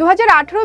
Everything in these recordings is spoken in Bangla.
দু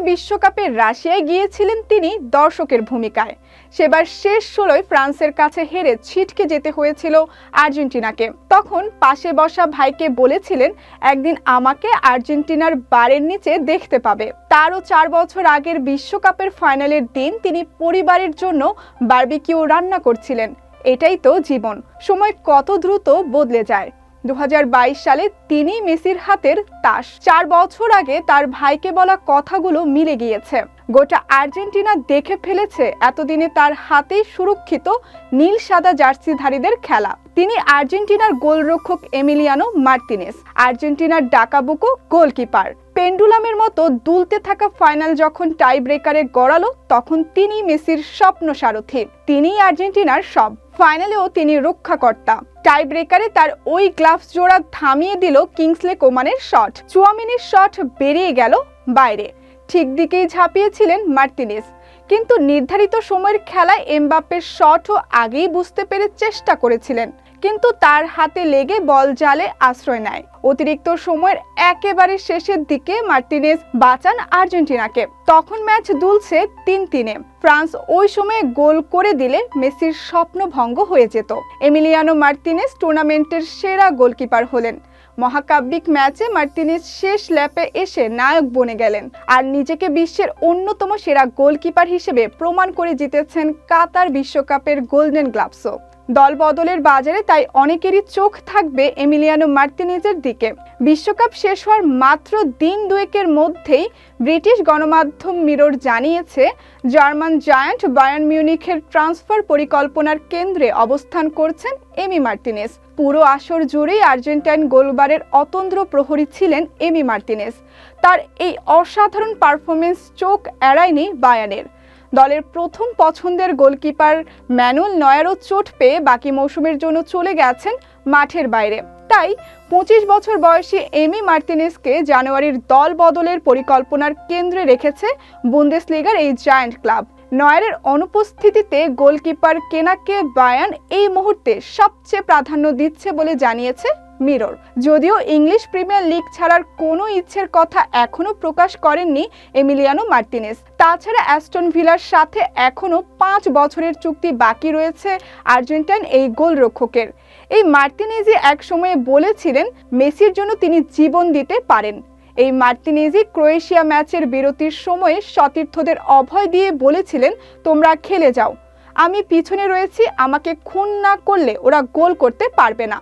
বিশ্বকাপে রাশিয়ায় গিয়েছিলেন তিনি দর্শকের ভূমিকায়। সেবার শেষ ষোলোয় ফ্রান্সের কাছে হেরে ছিটকে যেতে হয়েছিল আর্জেন্টিনাকে। তখন পাশে বসা ভাইকে বলেছিলেন, একদিন আমাকে আর্জেন্টিনার বারের নিচে দেখতে পাবে। তারও চার বছর আগের বিশ্বকাপের ফাইনালের দিন তিনি পরিবারের জন্য বারবিকিউ রান্না করছিলেন। এটাই তো জীবন। সময় কত দ্রুত বদলে যায়। দু হাজার বাইশ সালে তিনি মেসির হাতের তাস। চার বছর আগে তার ভাইকে বলা কথাগুলো মিলে গিয়েছে। গোটা আর্জেন্টিনা দেখে ফেলেছে এতদিনে তার হাতেই সুরক্ষিত নীল সাদা জার্সিধারীদের খেলা। তিনি আর্জেন্টিনার গোলরক্ষক এমিলিয়ানো মার্তিনেস, আর্জেন্টিনার ডাকাবুকো গোলকিপার। পেন্ডুলামের মতো দুলতে থাকা ফাইনাল যখন টাই ব্রেকারে গড়ালো, তখন তিনি মেসির স্বপ্ন সারথি তিনিই আর্জেন্টিনার সব। ফাইনালেও তিনি রক্ষাকর্তা। টাই ব্রেকারে তার ওই গ্লাভস জোড়া থামিয়ে দিল কিংসলে কোমানের শট। চুয়ামিনির শট বেরিয়ে গেল বাইরে। ঠিক দিকেই ঝাঁপিয়েছিলেন মার্তিনেস কিন্তু নির্ধারিত সময়ের খেলায় এমবাপ্পের শটও আগেই বুঝতে পেরে চেষ্টা করেছিলেন। কিন্তু তার হাতে লেগে বল জালে আশ্রয় নেয়। অতিরিক্ত সময়ের একেবারে শেষের দিকে মার্টিনেজ বাঁচান আর্জেন্টিনাকে। তখন ম্যাচ দুলছে তিন তিনে। ফ্রান্স ওই সময়ে গোল করে দিলে মেসির স্বপ্ন ভঙ্গ হয়ে যেত। এমিলিয়ানো মার্তিনেজ টুর্নামেন্টের সেরা গোলকিপার হলেন। মহাকাব্যিক ম্যাচে মার্তিনেজ শেষ ল্যাপে এসে নায়ক বনে গেলেন আর নিজেকে বিশ্বের অন্যতম সেরা গোলকিপার হিসেবে প্রমাণ করে জিতেছেন কাতার বিশ্বকাপের গোল্ডেন গ্লাভসও। দল বদলের বাজারে তাই অনেকেরই চোখ থাকবে এমিলিয়ানো মার্তিনেজের দিকে। বিশ্বকাপ শেষ হওয়ার মাত্র দিন দুয়েকের মধ্যেই ব্রিটিশ গণমাধ্যম মিরর জানিয়েছে, জার্মান জায়ান্ট বায়ার্ন মিউনিখের ট্রান্সফার পরিকল্পনার কেন্দ্রে অবস্থান করছেন এমি মার্টিনেস পুরো আসর জুড়েই আর্জেন্টাইন গোলবারের অতন্দ্র প্রহরী ছিলেন এমি মার্টিনেস। তার এই অসাধারণ পারফরমেন্স চোখ এড়ায়নি বায়ানের দলের প্রথম পছন্দের গোলকিপার ম্যানুয়েল নয়ারও চোট পেয়ে বাকি মৌসুমের জন্য চলে গেছেন মাঠের বাইরে। তাই পঁচিশ বছর বয়সী এমি মার্তিনেসকে জানুয়ারির দল বদলের পরিকল্পনার কেন্দ্রে রেখেছে বুন্দেসলিগার এই জায়ান্ট ক্লাব। নয়ারের অনুপস্থিতিতে গোলকিপার কেনাকে বায়ান এই মুহূর্তে সবচেয়ে প্রাধান্য দিচ্ছে বলে জানিয়েছে মিরর। যদিও ইংলিশ প্রিমিয়ার লিগ ছাড়ার কোনো ইচ্ছের কথা এখনও প্রকাশ করেননি এমিলিয়ানো মার্টিনেস তাছাড়া অ্যাস্টন ভিলার সাথে এখনও পাঁচ বছরের চুক্তি বাকি রয়েছে আর্জেন্টাইন এই গোলরক্ষকের। এই মার্টিনেজি একসময়ে বলেছিলেন, মেসির জন্য তিনি জীবন দিতে পারেন। এই মার্তিনেজি ক্রোয়েশিয়া ম্যাচের বিরতির সময়ে সতীর্থদের অভয় দিয়ে বলেছিলেন, তোমরা খেলে যাও। আমি পিছনে রয়েছি, আমাকে খুন না করলে ওরা গোল করতে পারবে না।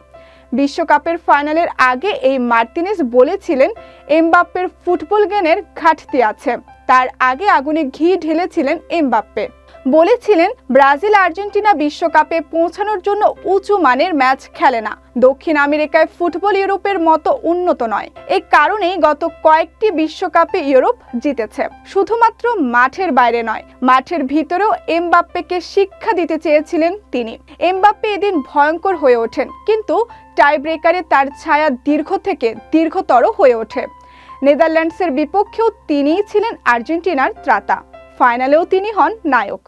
বিশ্বকাপের ফাইনালের আগে এই মার্তিনেস বলেছিলেন, এমবাপ্পের ফুটবল জ্ঞানের ঘাটতি আছে। তার আগে আগুনে ঘি ঢেলেছিলেন এমবাপ্পে। বলেছিলেন, ব্রাজিল আর্জেন্টিনা বিশ্বকাপে পৌঁছানোর জন্য উঁচু মানের ম্যাচ খেলে না। দক্ষিণ আমেরিকায় ফুটবল ইউরোপের মতো উন্নত নয়। এই কারণেই গত কয়েকটি বিশ্বকাপে ইউরোপ জিতেছে। শুধুমাত্র মাঠের বাইরে নয়, মাঠের ভিতরেও এমবাপ্পেকে শিক্ষা দিতে চেয়েছিলেন তিনি। এমবাপ্পে এদিন ভয়ঙ্কর হয়ে ওঠেন, কিন্তু টাই ব্রেকারে তার ছায়া দীর্ঘ থেকে দীর্ঘতর হয়ে ওঠে। নেদারল্যান্ডসের বিপক্ষেও তিনিই ছিলেন আর্জেন্টিনার ত্রাতা। ফাইনালেও তিনি হন নায়ক।